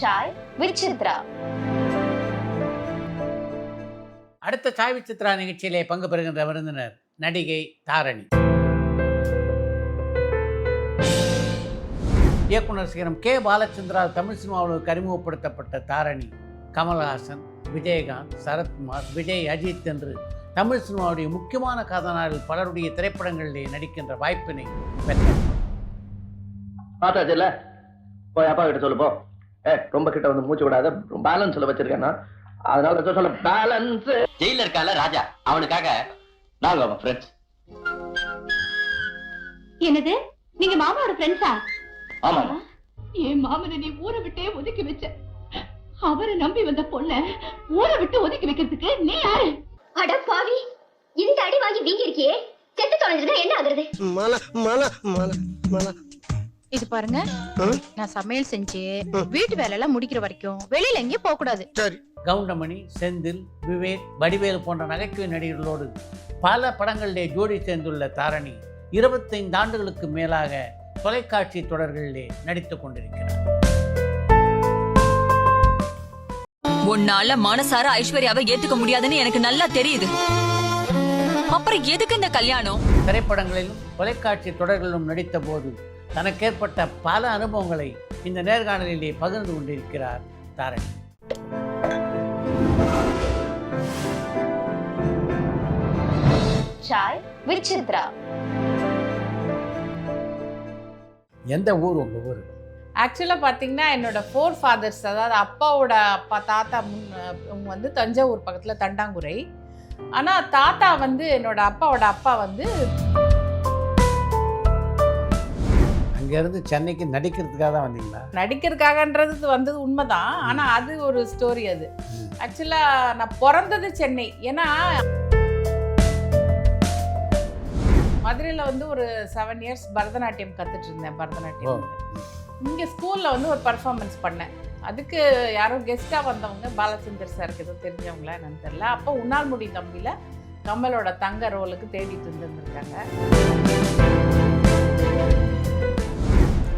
சாய் விசித்ரா அடுத்த சாய் விசித்ரா நிகழ்ச்சியிலே பங்கு பெறுகின்ற விருந்தினர் நடிகை தாரணி இயக்குனர் சிகரம் கே பாலச்சந்திரா தமிழ் சினிமாவுக்கு அறிமுகப்படுத்தப்பட்ட தாரணி கமல்ஹாசன் விஜயகாந்த் சரத்குமார் விஜய் அஜித் என்று தமிழ் சினிமாவுடைய முக்கியமான கதாநாயகர்கள் பலருடைய திரைப்படங்களிலே நடிக்கின்ற வாய்ப்பினை பெற்றார் போய் அப்பா கிட்ட சொல்லு ரொம்ப கிட்ட வந்து மூச்சு விடாத. பேலன்ஸ்ல வச்சிருக்கேன் நான். அதனால தான் சொல்ல பேலன்ஸ் ஜெயில இருக்கால ராஜா. அவனுக்காக நாங்க அவன் ஃப்ரெண்ட்ஸ் என்னது? நீங்க மாமாவோட ஃப்ரெண்ட்ஸா ஆமா. என் மாமனை நீ ஊரை விட்டே ஒதுக்கி வச்ச. அவரை நம்பி வந்த பொண்ண ஊரை விட்டு ஒதுக்கி வைக்கிறதுக்கு நீ யாரு? அட பாவி இந்த அடி வாங்கி வீங்கி இருக்கியே செத்து தொலைஞ்சிருந்தா என்ன ஆகுறது? மல மல மல மல இது பாருங்க. நான் சமையல் செஞ்சு வீட்டு வேலை எல்லாம் முடிக்கிற வரைக்கும் வெளியில எங்கேயும் போக கூடாது. சரி. கவுண்டமணி செந்தில் விவேக் வடிவேலு போன்ற நகைச்சுவை நடிகர்களோடு பல படங்களிலே ஜோடி சேர்ந்துள்ள தாரணி இருபத்தைந்து ஆண்டுகளுக்கு மேலாக தொலைக்காட்சி தொடர்களிலே நடித்துக் கொண்டிருக்கிறார். உன்னால மனசார ஐஸ்வர்யாவை ஏத்துக்க முடியாதுன்னு எனக்கு நல்லா தெரியுது. அப்புறம் எதுக்கு இந்த கல்யாணம்? திரைப்படங்களிலும் தொலைக்காட்சி தொடர்களிலும் நடித்த போது தனக்கு ஏற்பட்ட பல அனுபவங்களை இந்த நேர்காணலிலே பகிர்ந்து கொண்டிருக்கிறார் தாரணி. சாய் விசித்ரா எந்த ஊர் உங்க ஊர்? ஆக்சுவலாக பார்த்தீங்கன்னா என்னோட ஃபோர் ஃபாதர்ஸ் அதாவது அப்பாவோட அப்பா தாத்தா முன் வந்து தஞ்சாவூர் பக்கத்தில் தண்டாங்குறை. ஆனால் தாத்தா வந்து என்னோட அப்பாவோட அப்பா வந்து அங்கேருந்து சென்னைக்கு நடிக்கிறதுக்காக தான் வந்தீங்களா? நடிக்கிறதுக்காகன்றது வந்தது உண்மைதான். ஆனால் அது ஒரு ஸ்டோரி அது. ஆக்சுவலாக நான் பிறந்தது சென்னை. ஏன்னா மதுரையில் வந்து ஒரு செவன் இயர்ஸ் பரதநாட்டியம் கற்றுட்டு இருந்தேன் பரதநாட்டியம் இங்கே ஸ்கூலில் வந்து ஒரு பர்ஃபார்மன்ஸ் பண்ணேன். அதுக்கு யாரோ கெஸ்ட்டாக வந்தவங்க பாலச்சந்தர் சாருக்கு ஏதோ தெரிஞ்சவங்களா என்னன்னு தெரியல. அப்போ உன்னால் முடி தம்பியில் கமலோட தங்க ரோலுக்கு தேடிட்டு இருந்திருக்காங்க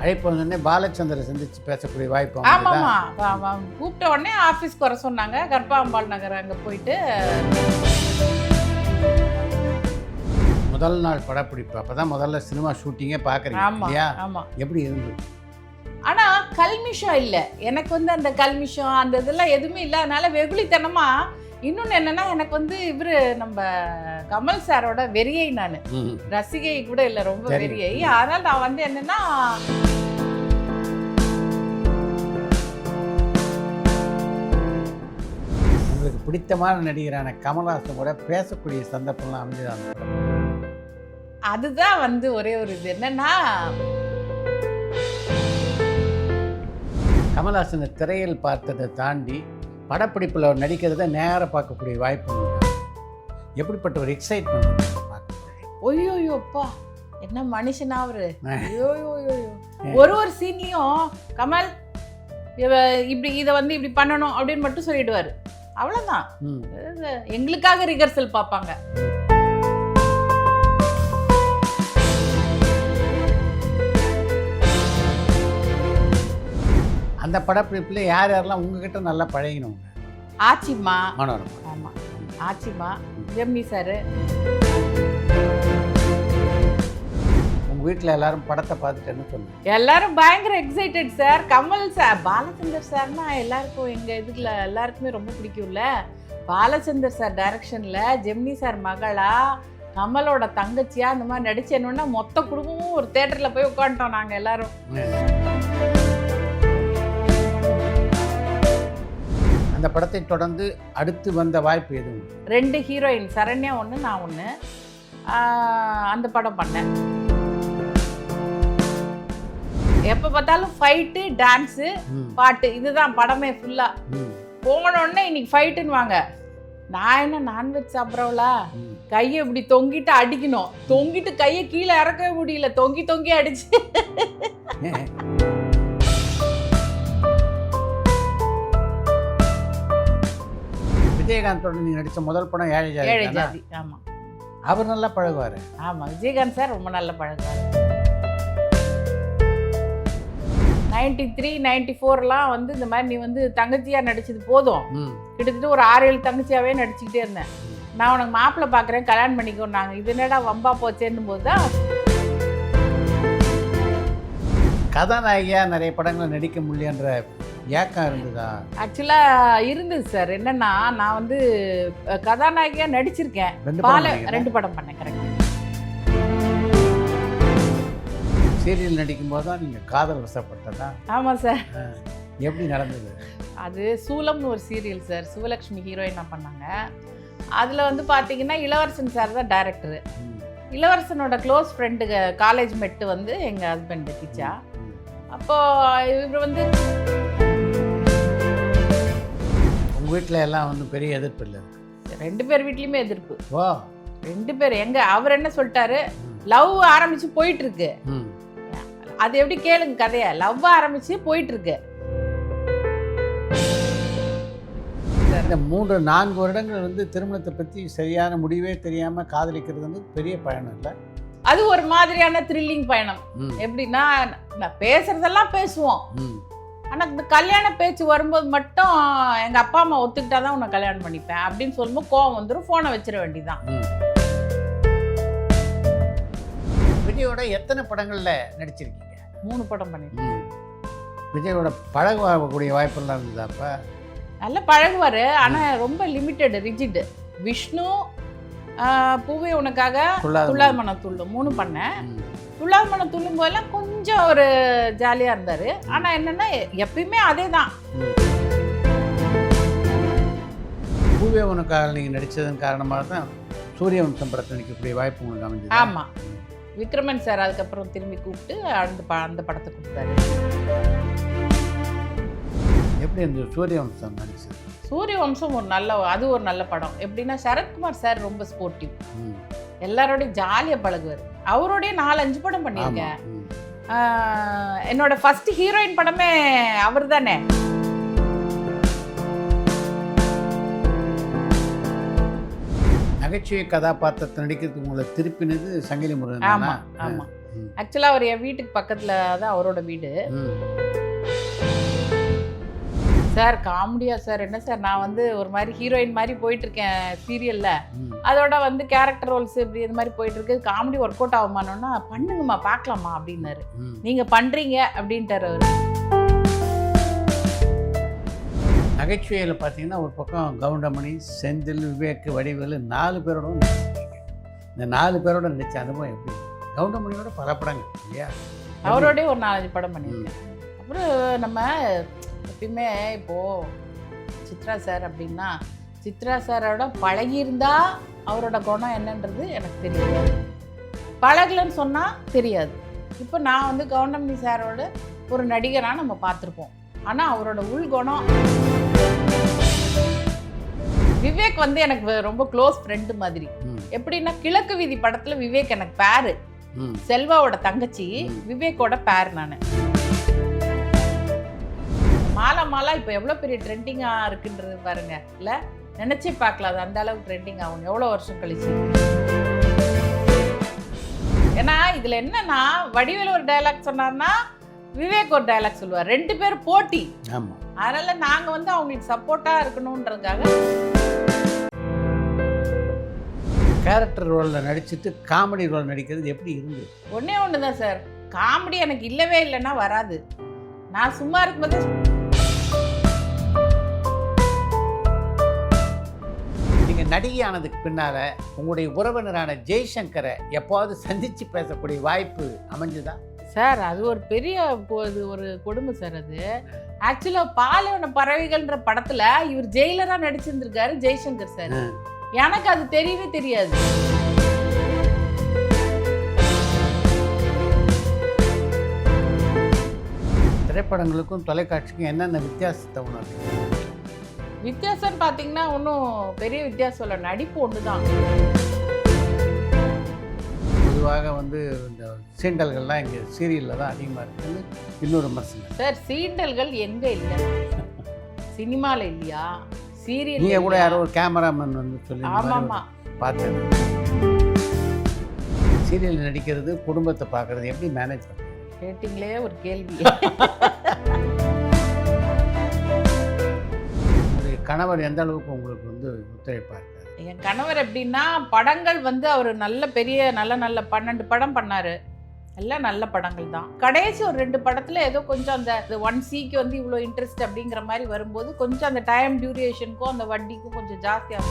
அழைப்பு வந்தோடனே பாலச்சந்திர சந்திச்சு பேசக்கூடிய வாய்ப்பு ஆமாம்மா? கூப்பிட்ட உடனே ஆஃபீஸ்க்கு வர சொன்னாங்க. கர்ப்பாம்பாள் நகர் அங்கே போயிட்டு முதல் நாள் படப்பிடிப்பு. அப்பதான் முதல்ல சினிமா ஷூட்டிங்கே பார்க்குறீங்க இல்லையா? எப்படி இருந்தது? ஆனால் கல்மிஷம் இல்லை. எனக்கு வந்து அந்த கல்மிஷம் அந்த இதெல்லாம் எதுவுமே இல்லை. அதனால வெகுளித்தனமா இன்னொன்று என்னன்னா எனக்கு வந்து இவர் நம்ம கமல் சாரோட வெறியை நான். ரசிகை கூட இல்லை ரொம்ப. வெறியை. அதனால நான் வந்து என்னன்னா உங்களுக்கு பிடித்தமான நடிகரான கமல்ஹாசன் கூட பேசக்கூடிய சந்தர்ப்பம்லாம் அமைஞ்சது அந்த படம்? அதுதான் வந்து ஒரே ஒரு இது. என்னன்னா கமல்ஹாசனை திரையில் பார்த்ததை தாண்டி படப்பிடிப்பில் நடிக்கிறத நேராக பார்க்கக்கூடிய வாய்ப்பு. எப்படிப்பட்ட ஒரு எக்ஸைட்மெண்ட் ஒய்யோயோ அப்பா என்ன மனுஷனா அவரு? ஒரு ஒரு சீன்லயும் கமல் இப்படி இதை வந்து இப்படி பண்ணணும் அப்படின்னு மட்டும் சொல்லிடுவாரு. இது எங்களுக்காக ரிகர்சல் பார்ப்பாங்க. அந்த படப்பிடிப்பில் யார் யாரெல்லாம் உங்ககிட்ட நல்லா பழகினவங்க? ஆச்சிம்மா. மனோரமா ஆமா. ஆச்சிம்மா ஜெம்னி சார். வீட்டில் எல்லாரும் படத்தை பார்த்துட்டு என்ன சொன்னாங்க எல்லாரும் பயங்கர excited sir Kamal sir Balachander சார்னா எல்லாருக்கும் எங்க இதுல எல்லாருக்குமே ரொம்ப பிடிக்கும்ல. பாலச்சந்தர் சார் டைரக்ஷன்ல ஜெமினி சார் மகளா கமலோட தங்கச்சியா இந்த மாதிரி நடிச்சேன்னா மொத்த குடும்பமும் ஒரு தேட்டர்ல போய் உட்காந்துட்டோம் நாங்க எல்லாரும். அந்த படத்தை தொடர்ந்து அடுத்து வந்த வாய்ப்பு எதுவும்? ரெண்டு ஹீரோயின் சரண்யா ஒன்று நான் ஒன்று அந்த படம் பண்ணேன். எப்போ பார்த்தாலும் ஃபைட்டு டான்ஸு பாட்டு இதுதான் படமே ஃபுல்லாக ம். போன உடனே இன்னைக்கு ஃபைட்டுன்னு வாங்க நான் என்ன நான்வெஜ் சாப்பிட்றவளா? கையை இப்படி தொங்கிட்டு அடிக்கணும். தொங்கிட்டு கையை கீழே இறக்கவே முடியல. தொங்கி தொங்கி அடிச்சு. விஜயகாந்தோட நீங்க நடிச்ச முதல் படம் ஏழை ஜாதி ஏழை? ஜாதி ஆமாம் அவர் நல்லா பழகுவார். ஆமாம் விஜயகாந்த் சார் ரொம்ப நல்ல பழகுவார். நைன்டி த்ரீ நைன்டி ஃபோர்லாம் வந்து இந்த மாதிரி நீ வந்து தங்கச்சியாக நடிச்சது போதும். கிட்டத்தட்ட ஒரு ஆறு ஏழு தங்கச்சியாகவே நடிச்சுக்கிட்டே இருந்தேன். நான் உனக்கு மாப்பிள்ளை பார்க்குறேன் கல்யாணம் பண்ணிக்கோ நாங்கள் இது என்னடா வம்பா போச்சேன்னும் போது தான். கதாநாயகியாக நிறைய படங்களில் நடிக்க முடியன்ற ஏக்கம் இருந்ததா? ஆக்சுவலாக இருந்தது சார் என்னன்னா நான் வந்து கதாநாயகியாக நடிச்சிருக்கேன். பால ரெண்டு படம் பண்ணேன் கரெக்ட் சீரியல் நடிக்கும்போது தான் நீங்கள் காதல் வசப்பட்டதா? ஆமாம் சார் எப்படி நடந்தது? அது சூலம்னு ஒரு சீரியல் சார் சிவலக்ஷ்மி ஹீரோயினாக பண்ணாங்க? அதில் வந்து பார்த்தீங்கன்னா இளவரசன் சார் தான் டைரக்டரு இளவரசனோட க்ளோஸ் ஃப்ரெண்டுங்க காலேஜ் மெட்டு வந்து எங்கள் ஹஸ்பண்ட் கிச்சா. ம். அப்போ இவர் வந்து உங்கள் வீட்டில் எல்லாம் வந்து பெரிய எதிர்ப்பு இல்லை? ரெண்டு பேர் வீட்லேயுமே எதிர்ப்பு. ஓ ரெண்டு பேர் எங்க அவர் என்ன சொல்லிட்டாரு? லவ் ஆரம்பிச்சு போயிட்டு இருக்கு. ம். அது எப்படி கேளுங்க கதைய. லவ் ஆரம்பிச்சு போயிட்டு இருக்கு இந்த மூன்று நான்கு வருடங்கள் வந்து திருமணத்தை பற்றி சரியான முடிவே தெரியாமல் காதலிக்கிறது வந்து பெரிய பயணம் இல்லை. அது ஒரு மாதிரியான த்ரில்லிங் பயணம். எப்படின்னா நான் பேசுறதெல்லாம் பேசுவோம். ம். ஆனா இந்த கல்யாண பேச்சு வரும்போது மட்டும் எங்க அப்பா அம்மா ஒத்துக்கிட்டாதான் உன்னை கல்யாணம் பண்ணிப்பேன் அப்படின்னு சொல்லும்போது கோவம் வந்துடும் போனை வச்சிட வேண்டியதான் ம். விஜயோட எத்தனை படங்களில் நடிச்சிருக்கீங்க? மூணு படம் ம். விஜயோட பழகக்கூடிய வாய்ப்பெல்லாம் இருந்ததா அப்போ? நல்லா பழகுவாரு ஆனா ரொம்ப லிமிட்டெட் ரிஜிட் விஷ்ணு பூவே உனக்காக துள்ளாத மனம். துள்ளும். மூணு பண்ணேன். துள்ளாத மனம் துள்ளும் போதெல்லாம் கொஞ்சம் ஒரு ஜாலியா இருந்தாரு. ஆனா என்னன்னா எப்பயுமே அதே தான் பூவே உனக்காக நீங்கள் நடித்ததன் காரணமாக தான் சூரியவம்சம் படத்தில் நடிக்கக்கூடிய வாய்ப்பு உங்களுக்கு அமைஞ்சது? ஆமா. விக்ரமன் சார் அதுக்கப்புறம் திரும்பி கூப்பிட்டு அந்த ப- அந்த படத்தை கொடுத்தாரு. எப்படி இந்த சூரியவம்சம் நடிச்சது? சூரிய வம்சம் ஒரு நல்ல அது ஒரு நல்ல படம். எப்படின்னா சரத்குமார் சார் ரொம்ப ஸ்போர்ட்டிவ். எல்லாரோடையும் ஜாலியாக பழகுவார். அவரோடய நாலு அஞ்சு படம். பண்ணியிருக்கேன். என்னோட ஃபர்ஸ்ட் ஹீரோயின் படமே அவர் தானே நகைச்சுவை கதாபாத்திரத்தை நடிக்கிறதுக்கு உங்களை திருப்பினது சங்கிலி முருகன் ஆமா? ஆமா. ஆக்சுவலாக அவர் என் வீட்டுக்கு பக்கத்தில் தான் அவரோட வீடு. சார் காமெடியா சார் என்ன சார் நான் வந்து ஒரு மாதிரி ஹீரோயின் மாதிரி போயிட்டு இருக்கேன் சீரியல்ல. அதோட வந்து கேரக்டர் ரோல்ஸ் இப்படி இது மாதிரி போயிட்டு இருக்கு காமெடி ஒர்க் அவுட் ஆகுமானோன்னா பண்ணுங்கம்மா பார்க்கலாமா அப்படின்னாரு. நீங்க பண்றீங்க அப்படின்ட்டாரு அவரு நகைச்சுவையில் பார்த்தீங்கன்னா ஒரு பக்கம் கவுண்டமணி செந்தில் விவேக் வடிவேலு நாலு பேரோட இந்த நாலு பேரோட நடித்த அனுபவம் எப்படி? கவுண்டமணியோட பல படங்கள் இல்லையா? அவரோடய ஒரு நாலஞ்சு படம் பண்ணியிருக்கேன். அப்புறம் நம்ம எப்பயுமே இப்போ சித்ரா சார் அப்படின்னா சித்ரா சாரோட பழகியிருந்தா அவரோட குணம் என்னன்றது எனக்கு தெரியாது. பழகலன்னு சொன்னால் தெரியாது. இப்போ நான் வந்து கவுண்டமணி சாரோட ஒரு நடிகராக நம்ம பார்த்துருப்போம். ஆனால் அவரோட உள் குணம். விவேக் வந்து எனக்கு ரொம்ப க்ளோஸ் ஃப்ரெண்டு மாதிரி. எப்படின்னா கிழக்கு வீதி படத்தில் விவேக் எனக்கு பேரு. செல்வாவோட தங்கச்சி. விவேக்கோட பேர் நான். மாலா மாலா இப்போ எவ்வளோ பெரிய ட்ரெண்டிங்காக இருக்குன்றது பாருங்க. இல்லை நினச்சே பார்க்கல அது அந்த அளவுக்கு ட்ரெண்டிங் ஆகும். எவ்வளோ வருஷம் கழிச்சு? ஏன்னா இதில் என்னன்னா வடிவேலு ஒரு டயலாக் சொன்னார்னா விவேக் ஒரு டயலாக் சொல்லுவார். ரெண்டு பேரும் போட்டி. ஆமாம் அதனால நாங்கள் வந்து அவங்களுக்கு சப்போர்ட்டாக இருக்கணுன்றதுக்காக. கேரக்டர் ரோலில் நடிச்சிட்டு காமெடி ரோல் நடிக்கிறது எப்படி இருந்தது? ஒன்றே ஒன்று தான் சார் காமெடி எனக்கு இல்லவே இல்லைன்னா வராது. நான் சும்மா இருக்கும்போது நீங்கள் நடிகை ஆனதுக்கு பின்னால் உங்களுடைய உறவினரான ஜெய்சங்கரை எப்போவாவது சந்தித்து பேசக்கூடிய வாய்ப்பு அமைஞ்சுதா? சார் அது ஒரு பெரிய இது ஒரு கொடுமை சார் அது. ஆக்சுவலாக பாலைவன பறவைகள்ன்ற படத்தில் இவர் ஜெயிலராக நடிச்சிருந்திருக்காரு ஜெய்சங்கர் சார். எனக்கு அது தெரியவே தெரியாது. திரைப்படங்களுக்கும் தொலைக்காட்சிக்கும் என்னென்ன வித்தியாசத்தை உணர்றீங்க வித்தியாசம்னு பார்த்தீங்கன்னா ஒன்றும் பெரிய வித்தியாசம் இல்லை. நடிப்பு ஒன்று தான் அதுக்காக வந்து இந்த சீண்டல்கள்லாம் இங்கே சீரியலில் தான் அதிகமாக இருக்குதுன்னு இன்னொரு விமர்சனம். சார் சீண்டல்கள் எங்கே இல்லை? சினிமாவில் இல்லையா? சீரியல் நீங்கள் கூட யாரோ ஒரு கேமராமேன் வந்து சொல்லி ஆமாம்மா. பார்த்தேன். சீரியல் நடிக்கிறது குடும்பத்தை பார்க்குறது எப்படி மேனேஜ் பண்ணுறது கேட்டிங்களே ஒரு கேள்வி. கணவர் எந்த அளவுக்கு உங்களுக்கு வந்து ஒத்துழைப்பாக என் கணவர் எப்படின்னா படங்கள் வந்து அவர் நல்ல பெரிய நல்ல நல்ல பன்னெண்டு படம் பண்ணாரு. எல்லாம் நல்ல படங்கள் தான். கடைசி ஒரு ரெண்டு படத்துல ஏதோ கொஞ்சம் அந்த ஒன் சிக்கு வந்து இவ்வளோ இன்ட்ரெஸ்ட் அப்படிங்கிற மாதிரி வரும்போது கொஞ்சம் அந்த டைம் டியூரேஷனுக்கும் அந்த வட்டிக்கும் கொஞ்சம் ஜாஸ்தியாக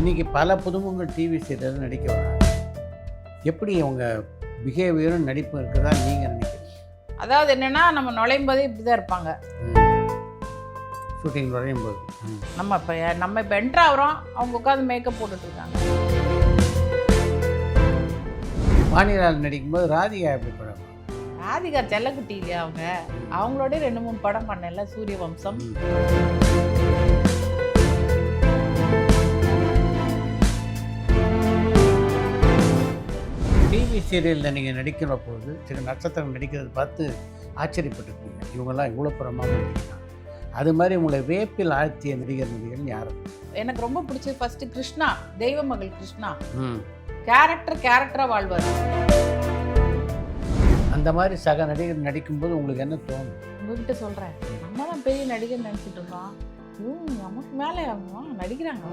இன்னைக்கு பல புதுமுகங்கள் டிவி சீரியல் நடிக்க வராங்க. எப்படி அவங்க பிஹேவியரும் நடிப்பும் இருக்குதா நீங்கள் நினைக்கிறீங்க? அதாவது என்னன்னா நம்ம நுழையும் போதே இப்படி தான் இருப்பாங்க ஷூட்டிங் நுழையும் போது. நம்ம இப்போ நம்ம இப்போ என்ட்ரு ஆகிறோம் அவங்க உட்காந்து மேக்கப் போட்டுட்டு இருக்காங்க வாணிலால் நடிக்கும்போது ராதிகா எப்படி படம்? ராதிகா செல்லக்குட்டி இல்லையா அவங்க? அவங்களோட ரெண்டு மூணு படம் பண்ணல சூரிய வம்சம் டிவி சீரியலில் நீங்கள் நடிக்கிற போது சில நட்சத்திரம் நடிக்கிறது பார்த்து ஆச்சரியப்பட்டிருப்பீங்க. இவங்கெல்லாம் இவ்வளோ புறமாக நடிக்கிறாங்க அது மாதிரி உங்களை வேப்பில் ஆழ்த்திய நடிகர் நடிகர்கள் யாரும் எனக்கு ரொம்ப பிடிச்சது ஃபர்ஸ்ட் கிருஷ்ணா தெய்வ மகள் கிருஷ்ணா. கேரக்டர் கேரக்டரா வாழ்வார். அந்த மாதிரி சக நடிகர் நடிக்கும்போது உங்களுக்கு என்ன தோணும்? உங்ககிட்ட சொல்றேன். நம்ம தான் பெரிய நடிகர் நினைச்சிட்டு இவங்க நமக்கு மேலே நடிக்கிறாங்க.